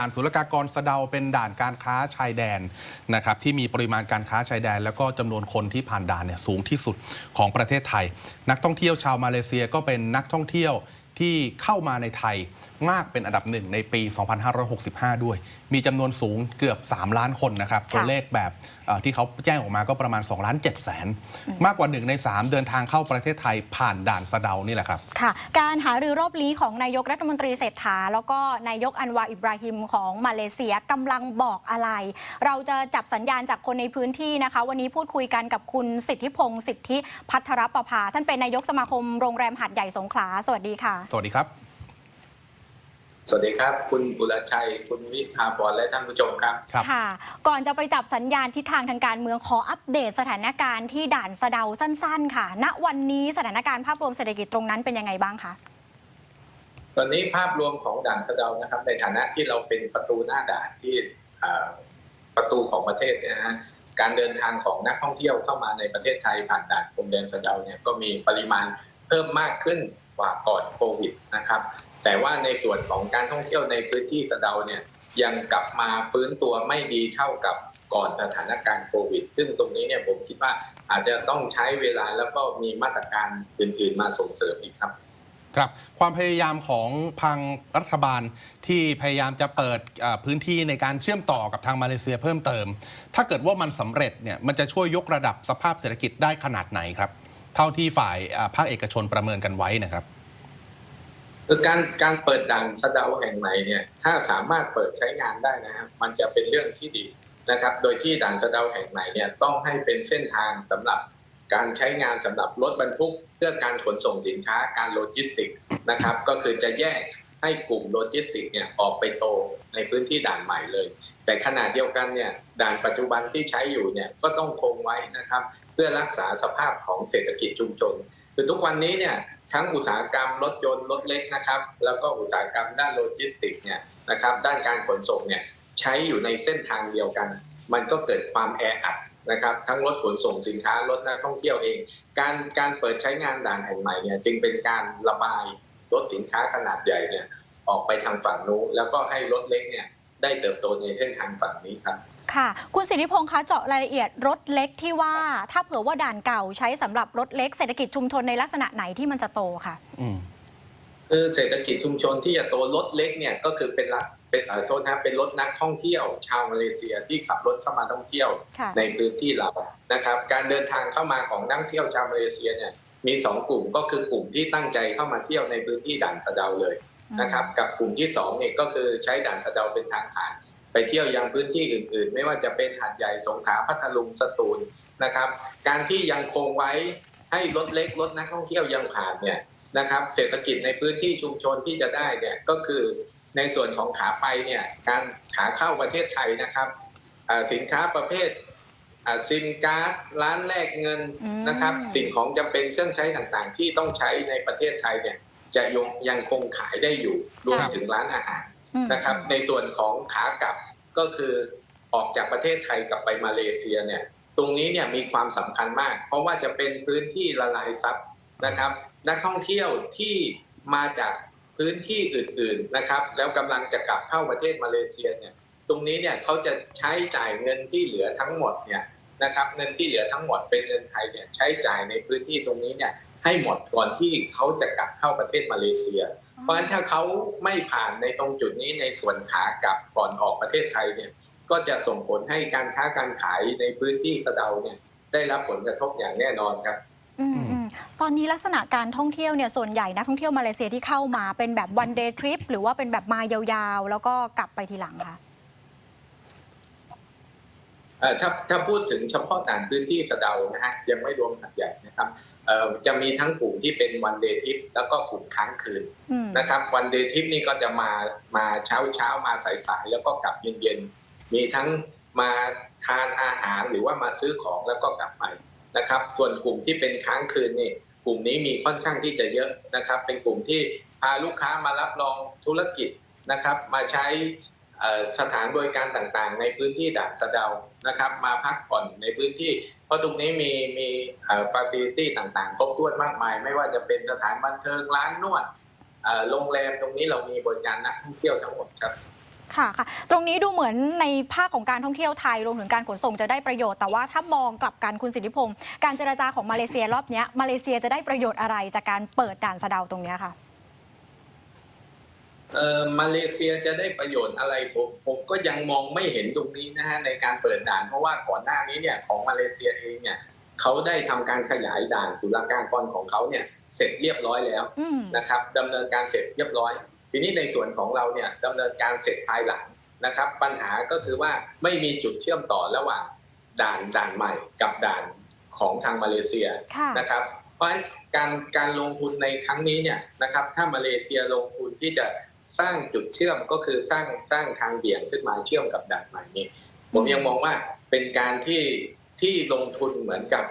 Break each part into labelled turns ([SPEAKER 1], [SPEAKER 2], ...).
[SPEAKER 1] ด่านศุลกากรสะเดาเป็นด่านการค้าชายแดนนะครับที่มีปริมาณการค้าชายแดน แล้วก็จำนวนคนที่ผ่านด่านเนี่ยสูงที่สุดของประเทศไทย นักท่องเที่ยวชาวมาเลเซียก็เป็นนักท่องเที่ยว ที่เข้ามาในไทยมากเป็นอันดับหนึ่งในปี 2565 ด้วย มีจำนวนสูงเกือบ 3 ล้านคนนะครับ ตัวเลขแบบเอ่อที่เขาแจ้งออกมาก็ประมาณ 2 ล้าน7แสน มากกว่า 1 ใน 3 เดินทางเข้าประเทศไทยผ่านด่านสะเดานี่แหละครับ
[SPEAKER 2] ค่ะ การหารือรอบนี้ของนายกรัฐมนตรีเศรษฐา แล้วก็นายกอันวาอิบราฮิมของมาเลเซียกำลังบอกอะไร เราจะจับสัญญาณจากคนในพื้นที่นะคะ วันนี้พูดคุยกันกับคุณสิทธิพงศ์สิทธิพัทรประภา ท่านเป็นนายกสมาคมโรงแรมหาดใหญ่สงขลา สวัสดีค่ะ
[SPEAKER 1] สวัสดีครับ
[SPEAKER 3] สวัสดีครับ คุณบุรชัย คุณวิภาพรและท่านผู้ชมครับ
[SPEAKER 1] ครับ
[SPEAKER 2] ค่ะ ก่อนจะไปจับสัญญาณทิศทางทางการเมืองขออัปเดตสถานการณ์ที่ด่านสะเดาสั้น ๆ ค่ะ ณวันนี้สถานการณ์ภาพรวมเศรษฐกิจตรงนั้นเป็นยังไงบ้างคะ
[SPEAKER 3] ตอนนี้ภาพรวมของด่านสะเดานะครับ ในฐานะที่เราเป็นประตูหน้าด่านที่เอ่อประตูของประเทศเนี่ยนะฮะการเดินทางของนักท่องเที่ยวเข้ามาในประเทศไทยผ่านด่านพรมแดนสะเดาเนี่ยก็มีปริมาณเพิ่มมากขึ้น กว่าก่อนโควิดนะครับ แต่ว่าในส่วนของการท่องเที่ยวในพื้นที่สะเดาเนี่ยยังกลับมาฟื้นตัวไม่ดีเท่ากับก่อนสถานการณ์โควิด ซึ่งตรงนี้เนี่ยผมคิดว่าอาจจะต้องใช้เวลาแล้วก็มีมาตรการอื่น ๆ มาส่งเสริมอีกครับ
[SPEAKER 1] ครับ ความพยายามของพังรัฐบาลที่พยายามจะเปิดพื้นที่ในการเชื่อมต่อกับทางมาเลเซียเพิ่มเติม ถ้าเกิดว่ามันสำเร็จเนี่ยมันจะช่วยยกระดับสภาพเศรษฐกิจได้ขนาดไหนครับ เท่าที่ฝ่ายภาคเอกชนประเมินกันไว้นะครับ
[SPEAKER 3] การการเปิดด่านสะเดาแห่งใหม่เนี่ยถ้าสามารถเปิดใช้งานได้นะครับมันจะเป็นเรื่องที่ดีนะครับ โดยที่ด่านสะเดาแห่งใหม่เนี่ยต้องให้เป็นเส้นทางสำหรับการใช้งานสำหรับรถบรรทุก เพื่อการขนส่งสินค้าการโลจิสติกส์นะครับ ก็คือจะแยกให้กลุ่มโลจิสติกส์เนี่ยออกไปโตในพื้นที่ด่านใหม่เลย แต่ขณะเดียวกันเนี่ยด่านปัจจุบันที่ใช้อยู่เนี่ยก็ต้องคงไว้นะครับ พื่อรักษาสภาพของเศรษฐกิจชุมชน คือทุกวันนี้เนี่ยทั้งอุตสาหกรรมรถยนต์รถเล็กนะครับ แล้วก็อุตสาหกรรมด้านโลจิสติกส์เนี่ยนะครับด้านการขนส่งเนี่ยใช้อยู่ในเส้นทางเดียวกัน มันก็เกิดความแออัดนะครับทั้งรถขนส่งสินค้ารถนักท่องเที่ยวเอง การการเปิดใช้งานด่านแห่งใหม่เนี่ยจึงเป็นการระบายรถสินค้าขนาดใหญ่เนี่ยออกไปทางฝั่งนู้นแล้วก็ให้รถเล็กเนี่ยได้เติบโตในเส้นทางฝั่งนี้ครับ
[SPEAKER 2] ค่ะ คุณสิทธิพงษ์คะเจาะรายละเอียดรถเล็กที่ว่า ถ้าเผื่อว่าด่านเก่าใช้สำหรับรถเล็กเศรษฐกิจชุมชนในลักษณะไหนที่มันจะโตค่ะ
[SPEAKER 1] อืม
[SPEAKER 3] คือเศรษฐกิจชุมชนที่จะโตรถเล็กเนี่ยก็คือเป็นละเป็นเอ่อโทษนะเป็นรถนักท่องเที่ยว ชาวมาเลเซียที่ขับรถเข้ามาท่องเที่ยว
[SPEAKER 2] ค่ะ
[SPEAKER 3] ในพื้นที่เรานะครับ การเดินทางเข้ามาของนักท่องเที่ยวชาวมาเลเซียเนี่ยมีสองกลุ่มก็คือกลุ่มที่ตั้งใจเข้ามาเที่ยวในพื้นที่ด่านสะเดาเลยนะครับ กับกลุ่มที่สองเนี่ยก็คือใช้ด่านสะเดาเป็นทางผ่าน ไปเที่ยวยังพื้นที่อื่น ๆ ไม่ว่าจะเป็นหาดใหญ่สงขลาพัทลุงสตูลนะครับ การที่ยังคงไว้ให้รถเล็กรถนักท่องเที่ยวยังผ่านเนี่ยนะครับเศรษฐกิจในพื้นที่ชุมชนที่จะได้เนี่ยก็คือในส่วนของขาไปเนี่ยการขาเข้าประเทศไทยนะครับอ่าสินค้าประเภทอ่าซิมการ์ดร้านแลกเงิน
[SPEAKER 2] อืม
[SPEAKER 3] นะครับ สิ่งของจำเป็นเครื่องใช้ต่างๆ ที่ต้องใช้ในประเทศไทยเนี่ยจะยังยังคงขายได้อยู่รวมถึงร้านอาหาร
[SPEAKER 2] อืม
[SPEAKER 3] นะครับ ในส่วนของขากลับก็คือออกจากประเทศไทยกลับไปมาเลเซียเนี่ยตรงนี้เนี่ยมีความสำคัญมาก เพราะว่าจะเป็นพื้นที่ละลายซับนะครับ นักท่องเที่ยวที่มาจากพื้นที่อื่นๆนะครับ แล้วกำลังจะกลับเข้าประเทศมาเลเซียเนี่ยตรงนี้เนี่ยเขาจะใช้จ่ายเงินที่เหลือทั้งหมดเนี่ยนะครับเงินที่เหลือทั้งหมดเป็นเงินไทยเนี่ยใช้จ่ายในพื้นที่ตรงนี้เนี่ยให้หมดก่อนที่เขาจะกลับเข้าประเทศมาเลเซีย เพราะฉะนั้นถ้าเขาไม่ผ่านในตรงจุดนี้ในส่วนขากลับก่อนออกประเทศไทยเนี่ยก็จะส่งผลให้การค้าการขายในพื้นที่สะเดาเนี่ยได้รับผลกระทบอย่างแน่นอนครับ
[SPEAKER 2] อืมตอนนี้ลักษณะการท่องเที่ยวเนี่ยส่วนใหญ่นักท่องเที่ยวมาเลเซียที่เข้ามาเป็นแบบ one day trip หรือว่าเป็นแบบมายาวๆ แล้วก็กลับไปทีหลังค่ะ
[SPEAKER 3] ถ้าถ้าพูดถึงเฉพาะด่านพื้นที่สะเดานะฮะยังไม่รวมหัดใหญ่นะครับเอ่อจะมีทั้งกลุ่มที่เป็นวันเดย์ทิปแล้วก็กลุ่มค้างคืน
[SPEAKER 2] อืม
[SPEAKER 3] นะครับวันเดย์ทิปนี่ก็จะมามาเช้าเช้ามาสายสายๆแล้วก็กลับเย็นเย็นๆมีทั้งมาทานอาหารหรือว่ามาซื้อของแล้วก็กลับไปนะครับ ส่วนกลุ่มที่เป็นค้างคืนนี่กลุ่มนี้มีค่อนข้างที่จะเยอะนะครับ เป็นกลุ่มที่พาลูกค้ามารับรองธุรกิจนะครับ มาใช้เอ่อ สถานบริการต่างๆ ในพื้นที่ด่านสะเดานะครับ มาพักผ่อนในพื้นที่ เพราะตรงนี้มีมีฟาซิลิตี้ต่างๆ ครบถ้วนมากมาย ไม่ว่าจะเป็นสถานบันเทิงร้านนวดโรงแรมตรงนี้เรามีบริการนักท่องเที่ยวทั้งหมดครับ
[SPEAKER 2] ค่ะค่ะ ตรงนี้ดูเหมือนในภาคของการท่องเที่ยวไทยรวมถึงการขนส่งจะได้ประโยชน์แต่ว่าถ้ามองกลับกันคุณสิทธิพงศ์การเจรจาของมาเลเซียรอบนี้มาเลเซียจะได้ประโยชน์อะไรจากการเปิดด่านสะเดาตรงนี้ค่ะ
[SPEAKER 3] อ่อมาเลเซียจะได้ประโยชน์อะไรผมผมก็ยังมองไม่เห็นตรงนี้นะฮะในการเปิดด่าน เพราะว่าก่อนหน้านี้เนี่ยของมาเลเซียเองเนี่ยเขาได้ทำการขยายด่านศุลกากรของเขาเนี่ยเสร็จเรียบร้อยแล้ว
[SPEAKER 2] อืม
[SPEAKER 3] นะครับดำเนินการเสร็จเรียบร้อย ทีนี้ในส่วนของเราเนี่ยดำเนินการเสร็จภายหลังนะครับ ปัญหาก็คือว่าไม่มีจุดเชื่อมต่อระหว่างด่านด่านใหม่กับด่านของทางมาเลเซีย
[SPEAKER 2] ค่ะ
[SPEAKER 3] นะครับ เพราะฉะนั้นการการลงทุนในครั้งนี้เนี่ยนะครับถ้ามาเลเซียลงทุนที่จะ สร้างจุดเชื่อมก็คือสร้างสร้างทางเบี่ยงขึ้นมาเชื่อมกับด่านใหม่นี้ผมยังมองว่าเป็นการที่ที่ลงทุนเหมือนกับ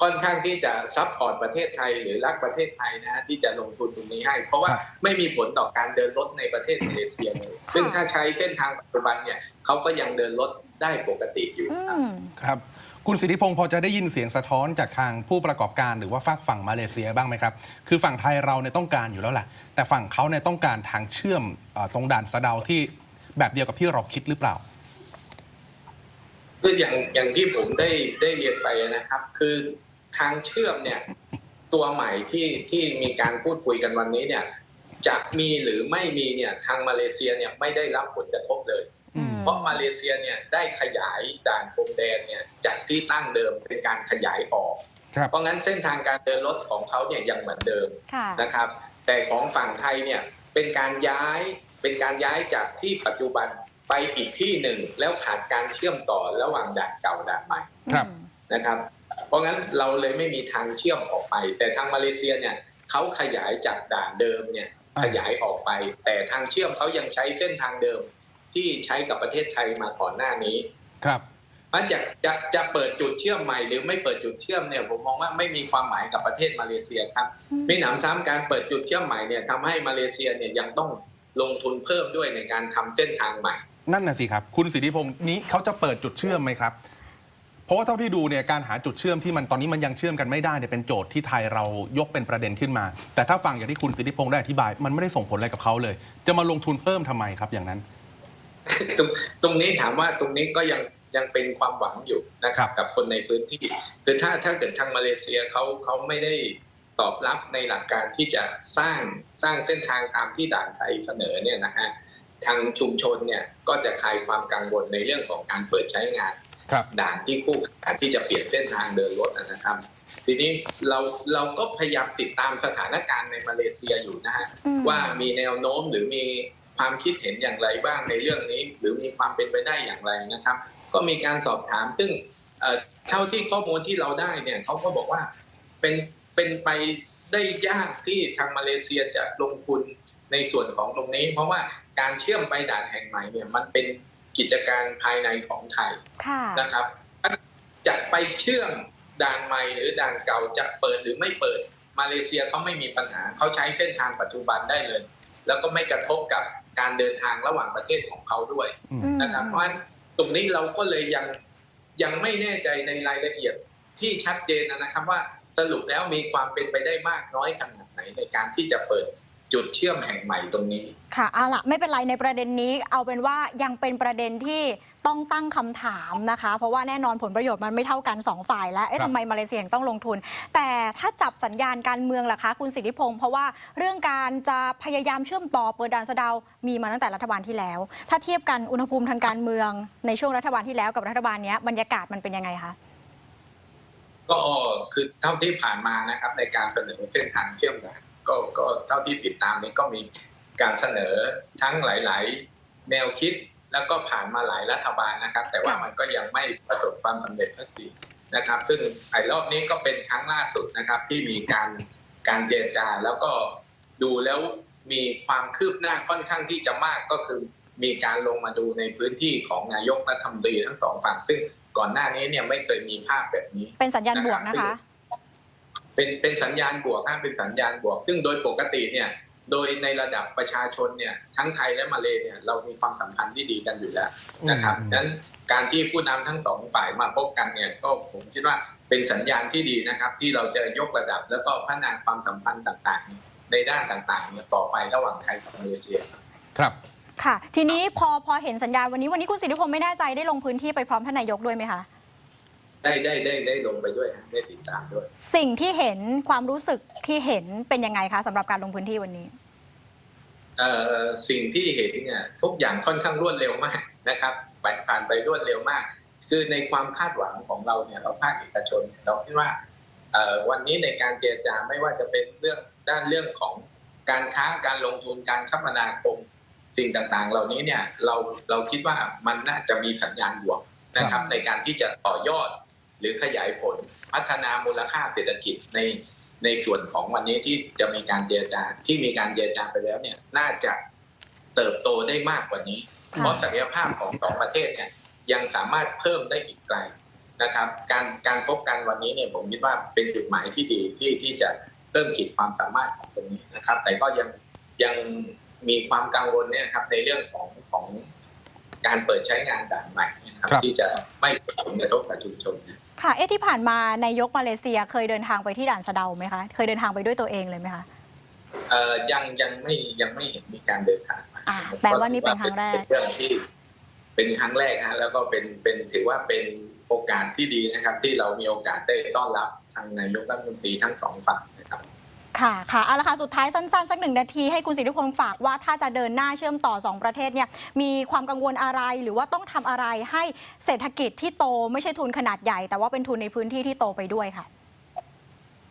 [SPEAKER 3] ค่อนข้างที่จะซัพพอร์ตประเทศไทยหรือรักประเทศไทยนะฮะที่จะลงทุนตรงนี้ให้ เพราะว่า
[SPEAKER 1] ครับ
[SPEAKER 3] ไม่มีผลต่อการเดินรถในประเทศมาเลเซียเลยซึ่งถ้าใช้เส้นทางปัจจุบันเนี่ยเขาก็ยังเดินรถได้ปกติอยู่
[SPEAKER 2] อื
[SPEAKER 3] ครับ
[SPEAKER 2] ม
[SPEAKER 1] คุณสิทธิพงศ์พอจะได้ยินเสียงสะท้อนจากทางผู้ประกอบการหรือว่าฝากฝั่งมาเลเซียบ้างไหมครับ คือฝั่งไทยเราเนี่ยต้องการอยู่แล้วแหละแต่ฝั่งเขาเนี่ยต้องการทางเชื่อมอตรงด่านสะเดาที่แบบเดียวกับที่เราคิดหรือเปล่า
[SPEAKER 3] คืออย่างอย่างที่ผมได้ได้เรียนไปนะครับ คือทางเชื่อมเนี่ยตัวใหม่ที่ที่มีการพูดคุยกันวันนี้เนี่ยจะมีหรือไม่มีเนี่ยทางมาเลเซียเนี่ยไม่ได้รับผลกระทบเลย เพราะมาเลเซียเนี่ยได้ขยายด่านพรมแดนเนี่ยจากที่ตั้งเดิมเป็นการขยายออก
[SPEAKER 1] ครับ
[SPEAKER 3] เพราะงั้นเส้นทางการเดินรถของเขาเนี่ยยังเหมือนเดิม
[SPEAKER 2] ค่ะ
[SPEAKER 3] นะครับ แต่ของฝั่งไทยเนี่ยเป็นการย้ายเป็นการย้ายจากที่ปัจจุบันไปอีกที่หนึ่งแล้วขาดการเชื่อมต่อระหว่างด่านเก่าด่านใหม่
[SPEAKER 1] ครับ
[SPEAKER 2] อืม
[SPEAKER 3] นะครับ เพราะงั้นเราเลยไม่มีทางเชื่อมออกไป แต่ทางมาเลเซียเนี่ยเขาขยายจากด่านเดิมเนี่ย
[SPEAKER 1] อ่า
[SPEAKER 3] ขยายออกไป แต่ทางเชื่อมเขายังใช้เส้นทางเดิม ที่ใช้กับประเทศไทยมาก่อนหน้านี้
[SPEAKER 1] ครับ
[SPEAKER 3] มันจะจะจะเปิดจุดเชื่อมใหม่หรือไม่เปิดจุดเชื่อมเนี่ยผมมองว่าไม่มีความหมายกับประเทศมาเลเซียครับ
[SPEAKER 2] อืม
[SPEAKER 3] มีหนำซ้ำการเปิดจุดเชื่อมใหม่เนี่ยทำให้มาเลเซียเนี่ยยังต้องลงทุนเพิ่มด้วยในการทำเส้นทางใหม่
[SPEAKER 1] นั่นน่ะสิครับ คุณสิทธิพงศ์นี้เขาจะเปิดจุดเชื่อมไหมครับ เพราะว่าเท่าที่ดูเนี่ยการหาจุดเชื่อมที่มันตอนนี้มันยังเชื่อมกันไม่ได้เนี่ยเป็นโจทย์ที่ไทยเรายกเป็นประเด็นขึ้นมา แต่ถ้าฟังอย่างที่คุณสิทธิพงศ์ได้อธิบาย มันไม่ได้ส่งผลอะไรกับเขาเลย จะมาลงทุนเพิ่มทำไมครับอย่างนั้น
[SPEAKER 3] ตรงตรงนี้ถามว่าตรงนี้ก็ยังยังเป็นความหวังอยู่นะครับ กับคนในพื้นที่ คือถ้าถ้าเกิดทางมาเลเซียเขาเขาไม่ได้ตอบรับในหลักการที่จะสร้างสร้างเส้นทางตามที่ด่านไทยเสนอเนี่ยนะฮะทางชุมชนเนี่ยก็จะคลายความกังวลในเรื่องของการเปิดใช้งาน
[SPEAKER 1] ครับ
[SPEAKER 3] ด่านที่คู่ขนานที่จะเปลี่ยนเส้นทางเดินรถนะครับ ทีนี้เราเราก็พยายามติดตามสถานการณ์ในมาเลเซียอยู่นะฮะ
[SPEAKER 2] อืม
[SPEAKER 3] ว่ามีแนวโน้มหรือมี ความคิดเห็นอย่างไรบ้างในเรื่องนี้ หรือมีความเป็นไปได้อย่างไรนะครับ ก็มีการสอบถามซึ่งเอ่อเท่าที่ข้อมูลที่เราได้เนี่ยเขาก็บอกว่าเป็นเป็นไปได้ยากที่ทางมาเลเซียจะลงทุนในส่วนของตรงนี้ เพราะว่าการเชื่อมไปด่านแห่งใหม่เนี่ยมันเป็นกิจการภายในของไทย
[SPEAKER 2] ค่ะ
[SPEAKER 3] นะครับจะไปเชื่อมด่านใหม่หรือด่านเก่าจะเปิดหรือไม่เปิดมาเลเซียเขาไม่มีปัญหาเขาใช้เส้นทางปัจจุบันได้เลย แล้วก็ไม่กระทบกับ การเดินทางระหว่างประเทศของเขาด้วย
[SPEAKER 1] อืม
[SPEAKER 2] อืม
[SPEAKER 3] นะครับเพราะฉะนั้นตรงนี้เราก็เลยยังยังไม่แน่ใจในรายละเอียดที่ชัดเจนนะครับว่าสรุปแล้วมีความเป็นไปได้มากน้อยขนาดไหนในการที่จะเปิดจุดเชื่อมแห่งใหม่ตรงนี้
[SPEAKER 2] ค่ะเอาล่ะ ไม่เป็นไรในประเด็นนี้ เอาเป็นว่ายังเป็นประเด็นที่ ต้องตั้งคำถามนะคะ เพราะว่าแน่นอนผลประโยชน์มันไม่เท่ากันสองฝ่ายแล้วเอ๊ะ
[SPEAKER 1] ครับ
[SPEAKER 2] ทำไมมาเลเซียถึงต้องลงทุน แต่ถ้าจับสัญญาณการเมืองล่ะคะ คุณสิทธิพงศ์เพราะว่าเรื่องการจะพยายามเชื่อมต่อเปิดด่านสะเดามีมาตั้งแต่รัฐบาลที่แล้ว ถ้าเทียบกันอุณหภูมิทางการเมืองในช่วงรัฐบาลที่แล้วกับรัฐบาลเนี้ยบรรยากาศมันเป็นยังไงคะ
[SPEAKER 3] ก็คือเท่าที่ผ่านมานะครับ ในการเสนอเส้นทางเชื่อมด่านก็ก็เท่าที่ติดตามนี้ก็มีการเสนอทั้งหลาย ๆ แนวคิด แล้วก็ผ่านมาหลายรัฐบาลนะครับ แต่ว่ามันก็ยังไม่ประสบความสำเร็จสักทีนะครับ ซึ่งไอ้รอบนี้ก็เป็นครั้งล่าสุดนะครับ ที่มีการการเจรจาแล้วก็ดูแล้วมีความคืบหน้าค่อนข้างที่จะมากก็คือมีการลงมาดูในพื้นที่ของนายกรัฐมนตรีทั้งสองฝั่ง ซึ่งก่อนหน้านี้เนี่ยไม่เคยมีภาพแบบนี้
[SPEAKER 2] เป็นสัญญาณบวกนะคะ
[SPEAKER 3] เป็นเป็นสัญญาณบวกครับเป็นสัญญาณบวก ซึ่งโดยปกติเนี่ย โดยในระดับประชาชนเนี่ยทั้งไทยและมาเลเนี่ยเรามีความสัมพันธ์ที่ดีกันอยู่แล้วนะครับ
[SPEAKER 1] อืม
[SPEAKER 3] ฉะนั้นการที่ผู้นำทั้งสองฝ่ายมาพบกันเนี่ยก็ผมคิดว่าเป็นสัญญาณที่ดีนะครับ ที่เราจะยกระดับแล้วก็พัฒนาความสัมพันธ์ต่างๆ ในด้านต่างๆเนี่ยต่อไประหว่างไทยกับมาเลเซียครับ
[SPEAKER 1] ครับ
[SPEAKER 2] ค่ะ ทีนี้พอพอเห็นสัญญาณวันนี้วันนี้คุณสิทธิพงศ์ไม่แน่ใจได้ลงพื้นที่ไปพร้อมท่านนายกด้วยไหมคะ
[SPEAKER 3] ได้ได้ได้ได้ลงไปด้วยฮะได้ติดตามด้วย
[SPEAKER 2] สิ่งที่เห็นความรู้สึกที่เห็นเป็นยังไงคะสำหรับการลงพื้นที่วันนี้
[SPEAKER 3] เอ่อสิ่งที่เห็นเนี่ยทุกอย่างค่อนข้างรวดเร็วมากนะครับผ่านผ่านไปรวดเร็วมาก คือในความคาดหวังของเราเนี่ยเราภาคเอกชนเนี่ยเราคิดว่าเอ่อวันนี้ในการเจรจาไม่ว่าจะเป็นเรื่องด้านเรื่องของการค้าการลงทุนการคมนาคม สิ่งต่างๆ เหล่านี้เนี่ยเราเราคิดว่ามันน่าจะมีสัญญาณบวกนะครับ ในการที่จะต่อยอด หรือขยายผลพัฒนามูลค่าเศรษฐกิจในในส่วนของวันนี้ที่จะมีการเจรจาที่มีการเจรจาไปแล้วเนี่ยน่าจะเติบโตได้มากกว่านี้
[SPEAKER 2] ค่ะ
[SPEAKER 3] เพราะศักยภาพของสองประเทศเนี่ยยังสามารถเพิ่มได้อีกไกลนะครับ การการพบกันวันนี้เนี่ยผมคิดว่าเป็นจุดหมายที่ดีที่ที่จะเพิ่มขีดความสามารถของตรงนี้นะครับ แต่ก็ยังยังมีความกังวลเนี่ยครับในเรื่องของของการเปิดใช้งานด่านใหม่นะครับ
[SPEAKER 1] ครับ
[SPEAKER 3] ที่จะไม่ส่งผลกระทบกับชุมชน
[SPEAKER 2] ค่ะ เอ๊ะที่ผ่านมานายกมาเลเซียเคยเดินทางไปที่ด่านสะเดาไหมคะ เคยเดินทางไปด้วยตัวเองเลยไหมคะ
[SPEAKER 3] เอ่อยังยังไม่ยังไม่เห็นมีการเดินทางมา
[SPEAKER 2] อ่าแปลว่านี่เป็นครั้งแรก
[SPEAKER 3] เป็นเรื่องที่เป็นครั้งแรกฮะแล้วก็เป็นเป็นถือว่าเป็นโอกาสที่ดีนะครับ ที่เรามีโอกาสได้ต้อนรับทางนายกรัฐมนตรีทั้งสองฝั่งนะครับ
[SPEAKER 2] ค่ะค่ะเอาละค่ะสุดท้ายสั้นๆ สักหนึ่งนาทีให้คุณสิทธิพงศ์ฝากว่าถ้าจะเดินหน้าเชื่อมต่อ 2 ประเทศเนี่ยมีความกังวลอะไรหรือว่าต้องทำอะไรให้เศรษฐกิจที่โตไม่ใช่ทุนขนาดใหญ่ แต่ว่าเป็นทุนในพื้นที่ที่โตไปด้วยค่ะ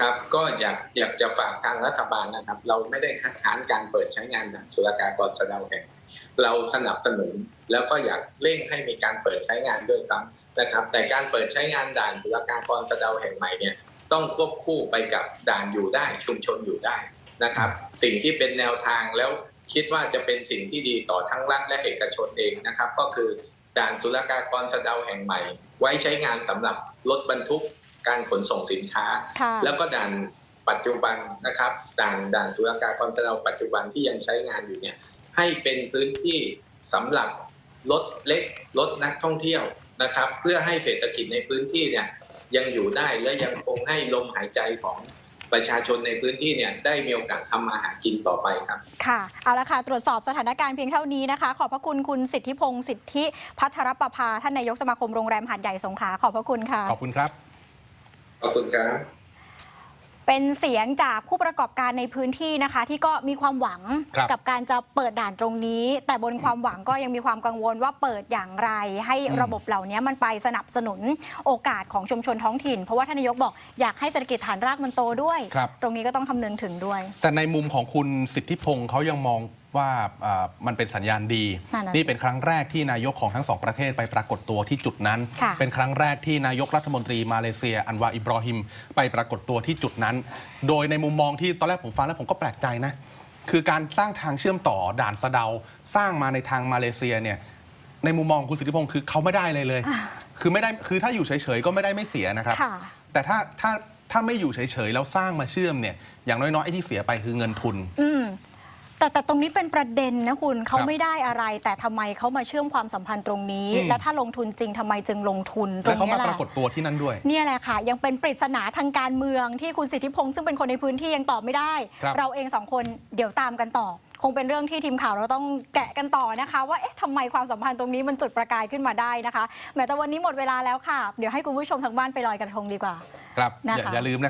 [SPEAKER 3] ครับก็อยากอยากจะฝากทางรัฐบาลนะครับ เราไม่ได้คัดค้านการเปิดใช้งานด่านสุลกากรสะเดาแห่งใหม่เราสนับสนุนแล้วก็อยากเร่งให้มีการเปิดใช้งานด้วยซ้ำนะครับ แต่การเปิดใช้งานด่านสุลกากรสะเดาแห่งใหม่เนี่ย ต้องควบคู่ไปกับด่านอยู่ได้ชุมชนอยู่ได้นะครับ สิ่งที่เป็นแนวทางแล้วคิดว่าจะเป็นสิ่งที่ดีต่อทั้งรัฐและเอกชนเองนะครับ ก็คือด่านสุลกากรสะเดาแห่งใหม่ ไว้ใช้งานสำหรับรถบรรทุกการขนส่งสินค้า
[SPEAKER 2] ค่ะ
[SPEAKER 3] แล้วก็ด่านปัจจุบันนะครับ ด่านด่านสุรกากรสะเดาปัจจุบันที่ยังใช้งานอยู่เนี่ยให้เป็นพื้นที่สำหรับรถเล็กรถนักท่องเที่ยวนะครับ เพื่อให้เศรษฐกิจในพื้นที่เนี่ย ยังอยู่ได้และยังคงให้ลมหายใจของประชาชนในพื้นที่เนี่ยได้มีโอกาสทำมาหากินต่อไปครับ
[SPEAKER 2] ค่ะ เอาละค่ะ ตรวจสอบสถานการณ์เพียงเท่านี้นะคะ ขอบพระคุณคุณสิทธิพงศ์สิทธิพัทรประภา ท่านนายกสมาคมโรงแรมหาดใหญ่สงขลาขอบพระคุณค่ะ
[SPEAKER 1] ขอบคุณครับ
[SPEAKER 3] ขอบคุณครับ
[SPEAKER 2] เป็นเสียงจากผู้ประกอบการในพื้นที่นะคะ ที่ก็มีความหวัง
[SPEAKER 1] ครับ
[SPEAKER 2] กับการจะเปิดด่านตรงนี้ แต่บนความหวังก็ยังมีความกังวลว่าเปิดอย่างไร ให้
[SPEAKER 1] อืม
[SPEAKER 2] ระบบเหล่านี้มันไปสนับสนุนโอกาสของชุมชนท้องถิ่น เพราะว่าท่านนายกบอกอยากให้เศรษฐกิจฐานรากมันโตด้วย
[SPEAKER 1] ครับ
[SPEAKER 2] ตรงนี้ก็ต้องคำนึงถึงด้วย
[SPEAKER 1] แต่ในมุมของคุณสิทธิพงศ์เขายังมอง ว่าอ่ามันเป็นสัญญาณดี
[SPEAKER 2] นั่นน่ะ
[SPEAKER 1] นี่เป็นครั้งแรกที่นายกของทั้งสองประเทศไปปรากฏตัวที่จุดนั้น
[SPEAKER 2] ค่ะ
[SPEAKER 1] เป็นครั้งแรกที่นายกรัฐมนตรีมาเลเซีย อันวาอิบรอฮิม ไปปรากฏตัวที่จุดนั้น โดยในมุมมองที่ตอนแรกผมฟังแล้วผมก็แปลกใจนะ คือการสร้างทางเชื่อมต่อด่านสะเดา สร้างมาในทางมาเลเซียเนี่ยในมุมมองของคุณสิทธิพงศ์คือเขาไม่ได้เลยเลย คือไม่ได้คือถ้าอยู่เฉยๆก็ไม่ได้ไม่เสียนะครับ
[SPEAKER 2] ค่ะ
[SPEAKER 1] แต่ถ้าถ้าถ้าไม่อยู่เฉยๆแล้วสร้างมาเชื่อมเนี่ยอย่างน้อยๆไอ้ที่เสียไปคือเงินทุน
[SPEAKER 2] อืม แต่แต่ตรงนี้เป็นประเด็นนะคุณเขา
[SPEAKER 1] ครับ
[SPEAKER 2] ไม่ได้อะไร แต่ทำไมเขามาเชื่อมความสัมพันธ์ตรงนี้
[SPEAKER 1] อืม
[SPEAKER 2] และถ้าลงทุนจริงทำไมจึงลงทุนตร
[SPEAKER 1] และ
[SPEAKER 2] ง
[SPEAKER 1] เขา
[SPEAKER 2] นี้
[SPEAKER 1] มา
[SPEAKER 2] แห
[SPEAKER 1] ป
[SPEAKER 2] ละ
[SPEAKER 1] รากฏตัวที่นั่นด้วย
[SPEAKER 2] เนี่ยแหละค่ะ ยังเป็นปริศนาทางการเมืองที่คุณสิทธิพงศ์ซึ่งเป็นคนในพื้นที่ยังตอบไม่ได้
[SPEAKER 1] ครับ
[SPEAKER 2] เราเองสองคนเดี๋ยวตามกันต่อ คงเป็นเรื่องที่ทีมข่าวเราต้องแกะกันต่อนะคะ ว่าเอ๊ะทำไมความสัมพันธ์ตรงนี้มันจุดประกายขึ้นมาได้นะคะแม้แต่วันนี้หมดเวลาแล้วค่ะ เดี๋ยวให้คุณผู้ชมทางบ้านไปลอยกระทงดีกว่า
[SPEAKER 1] ครับ
[SPEAKER 2] นะ
[SPEAKER 1] อย่า
[SPEAKER 2] คะ
[SPEAKER 1] อย่าลืมนะ